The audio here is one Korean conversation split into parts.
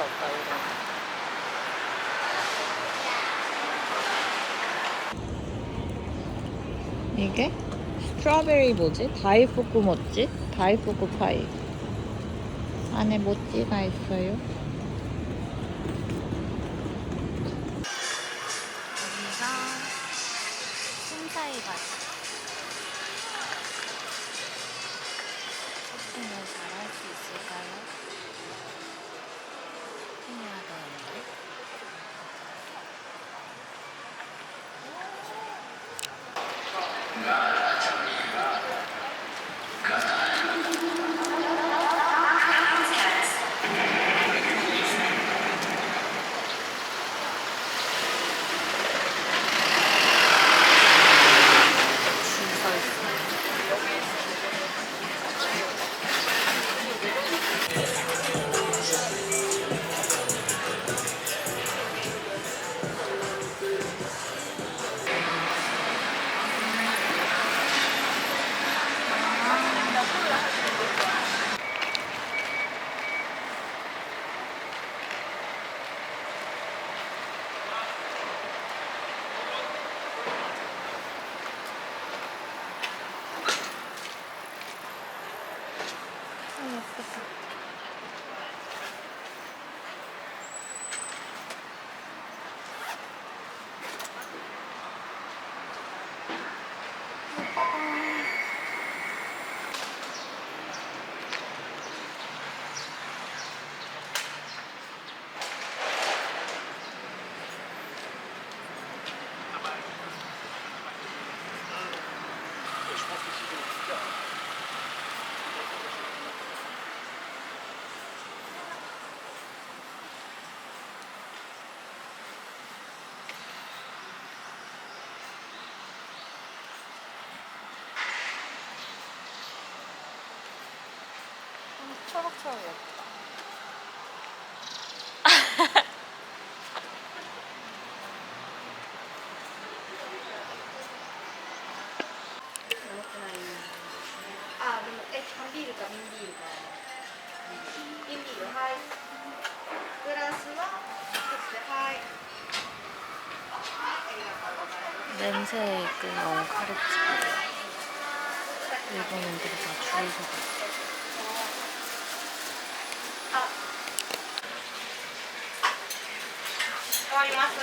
진짜 없다 이거 이게 스트로베리 뭐지? 다이푸쿠 뭐지? 다이푸쿠 파이 안에 모찌가 있어요 차박처럼 예쁘다. 아, 그럼 에 끓는 카레집이에요. 일본인들이 다 줄을 서고 おりますい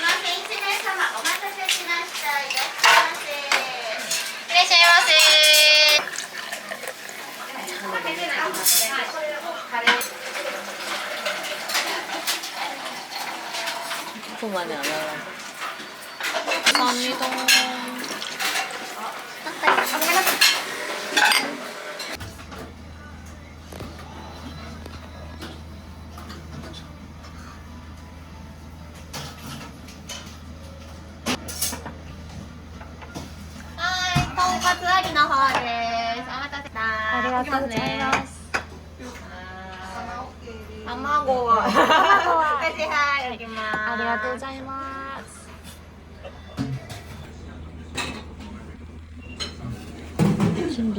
ません待たせしましたいらっしゃいませここまでな。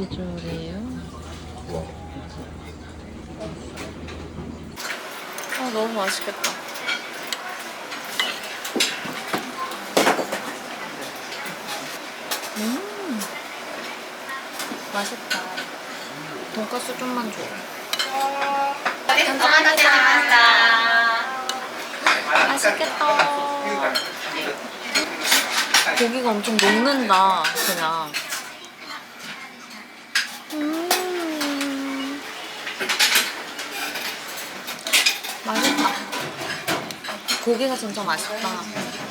비주얼이에요. 아 너무 맛있겠다. 음 맛있다. 돈까스 좀만 줘. 맛있겠다. 고기가 엄청 녹는다 그냥. 고기가 진짜 맛있다.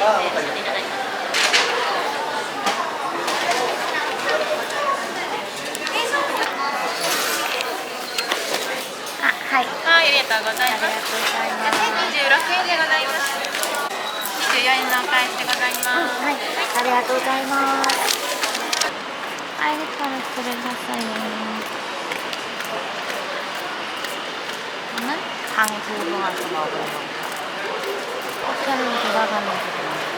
出いただはい、はい、ありがとうございます。ございます。ございます。はい、ありがとうございます。はい、の半分。 호텔로 돌아가는 길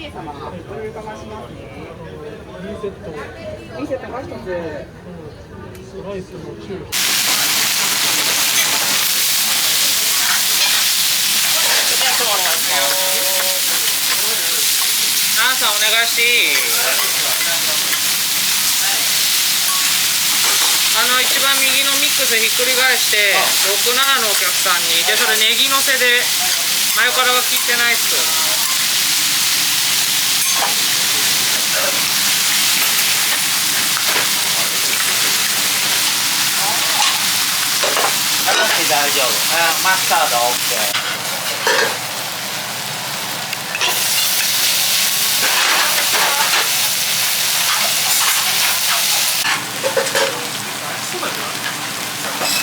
名様お呼びいましますねミセットミセットが一つライスのチおいいいあの一番右のミックスひっくり返して67のお客さんにでそれネギのせでマヨカラは効いてないっす。 기다려 아, 마사 넣을게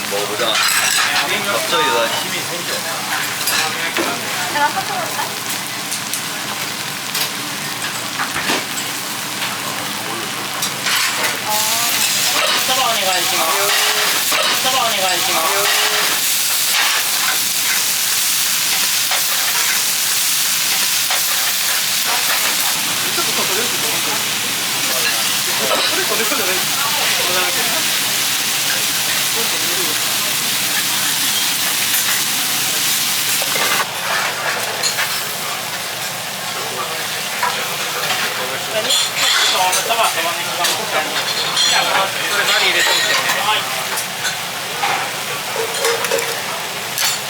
먹어보자 갑자기 나 힘이 생겨 내가 커트 볼까? 어. 서버 언니 관심 서버 언니 관심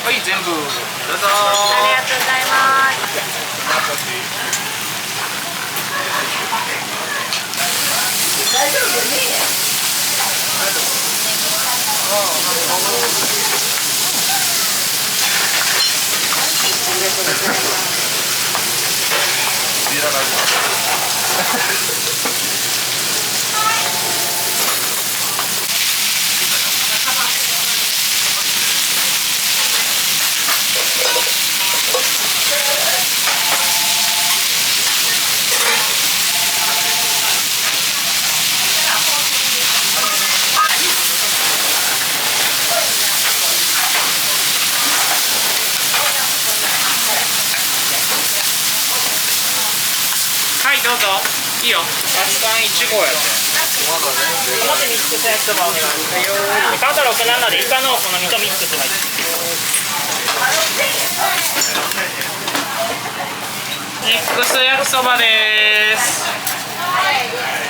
はい、全部。どうぞ 어, 어, 어. 미안하다. どうぞ。いいよ。バスタン1号やってまだね表ミックス焼きそばお願いしますカード67でイカのこの身とミックスがいいミックス焼きそばです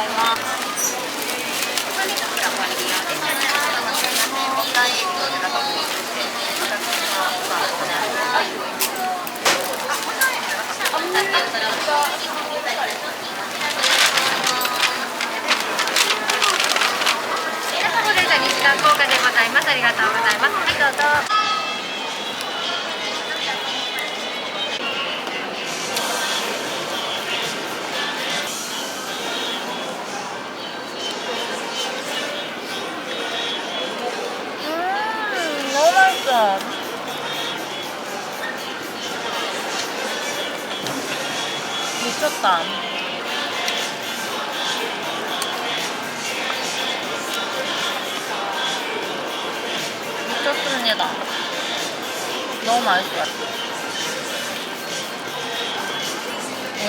ざいます。ありがとうございます。はい、どうぞ。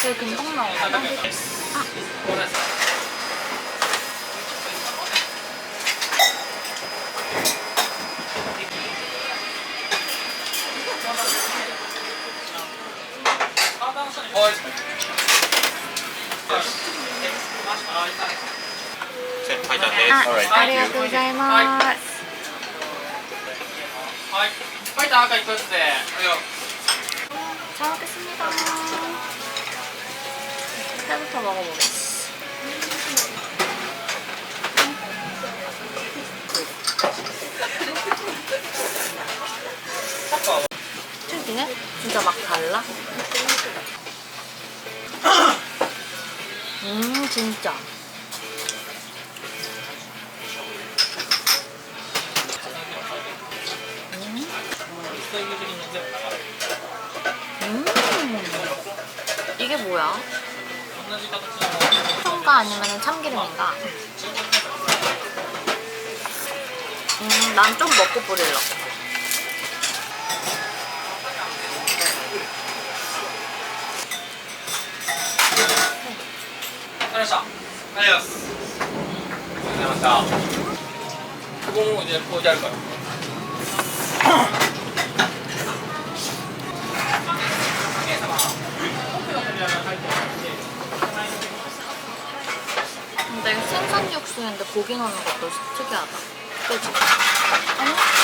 제일 금방 나오잖아. 아. 어, 入ったんで 아, Alright, 아, りがとうございます。はいファイター赤一つで 잘 먹겠습니다. 회부터 먹어보겠습니다. 특이해? 진짜 막 달라? 음 진짜 음 이게 뭐야? 통가 아니면 참기름인가? 음, 난 좀 먹고 뿌릴러. 잘했어. 잘했어. 고생하셨다. 그거 이제 포기할 거야. 생선 육수인데 고기 넣는 것도 특이하다. 그치? 아니?